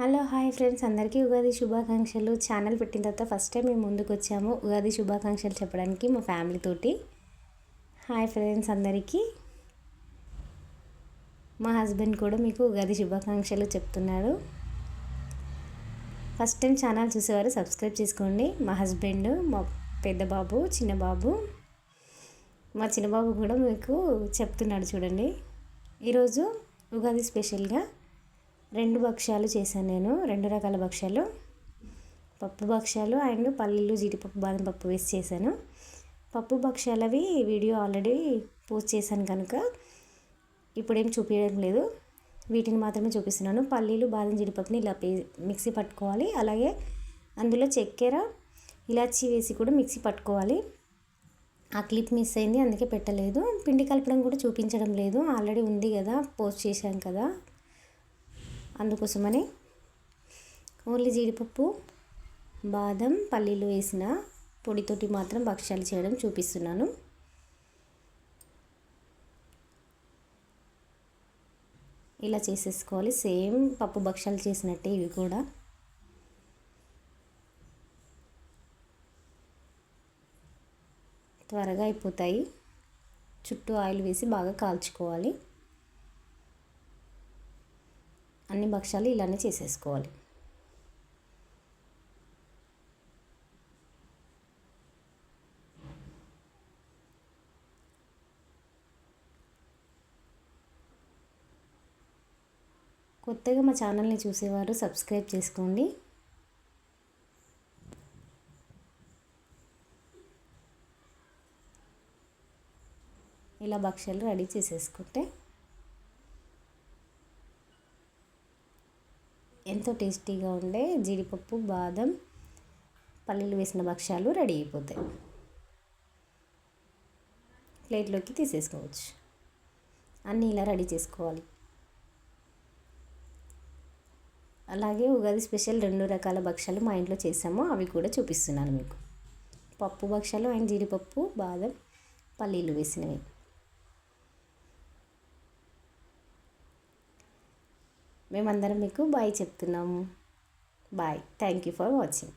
Hello hi friends. అందరికీ ఉగాది శుభాకాంక్షలు. Channel పెట్టిన తర్వాత ఫస్ట్ టైం మేము ముందుకు వచ్చాము. ఉగాది శుభాకాంక్షలు చెప్పడానికి మా ఫ్యామిలీ తోటి. హాయ్ ఫ్రెండ్స్ అందరికీ. మా హస్బెండ్ కూడా మీకు ఉగాది శుభాకాంక్షలు చెప్తున్నాడు. ఫస్ట్ టైం ఛానల్ చూసేవారు సబ్స్క్రైబ్ చేసుకోండి. మా హస్బెండ్ మా పెద్ద బాబు చిన్న బాబు. మా చిన్నబాబు కూడా మీకు చెప్తున్నాడు చూడండి. ఈరోజు ఉగాది స్పెషల్గా రెండు భక్ష్యాలు చేశాను నేను. రెండు రకాల భక్ష్యాలు. పప్పు భక్ష్యాలు అండ్ పల్లీలు జీడిపప్పు బాదం పప్పు వేసి చేశాను. పప్పు భక్ష్యాలవి వీడియో ఆల్రెడీ పోస్ట్ చేశాను కనుక ఇప్పుడేం చూపించడం లేదు. వీటిని మాత్రమే చూపిస్తున్నాను. పల్లీలు బాదం జీడిపప్పుని ఇలా పే మిక్సీ పట్టుకోవాలి. అలాగే అందులో చక్కెర ఇలాచి వేసి కూడా మిక్సీ పట్టుకోవాలి. ఆ క్లిప్ మిస్ అయింది అందుకే పెట్టలేదు. పిండి కలపడం కూడా చూపించడం లేదు. ఆల్రెడీ ఉంది కదా పోస్ట్ చేశాను కదా. అందుకోసమని ఓన్లీ జీడిపప్పు బాదం పల్లీలు వేసిన పొడితోటి మాత్రం భక్ష్యాలు చేయడం చూపిస్తున్నాను. ఇలా చేసేసుకోవాలి. సేమ్ పప్పు భక్ష్యాలు చేసినట్టే ఇవి కూడా. త్వరగా అయిపోతాయి. చుట్టూ ఆయిల్ వేసి బాగా కాల్చుకోవాలి. అన్ని భక్ష్యాలు ఇలానే చేసేసుకోవాలి. కొత్తగా మా ఛానల్ని చూసేవారు సబ్స్క్రైబ్ చేసుకోండి. ఇలా భక్ష్యాలు రెడీ చేసేసుకుంటే ఎంతో టేస్టీగా ఉండే జీడిపప్పు బాదం పల్లీలు వేసిన భక్ష్యాలు రెడీ అయిపోతాయి. ప్లేట్లోకి తీసేసుకోవచ్చు. అన్నీ ఇలా రెడీ చేసుకోవాలి. అలాగే ఉగాది స్పెషల్ రెండు రకాల భక్ష్యాలు మా ఇంట్లో చేసాము అవి కూడా చూపిస్తున్నాను మీకు. పప్పు భక్ష్యాలు అండ్ జీడిపప్పు బాదం పల్లీలు వేసినవి. మేమందరం మీకు బాయ్ చెప్తున్నాము. Bye. Thank you for watching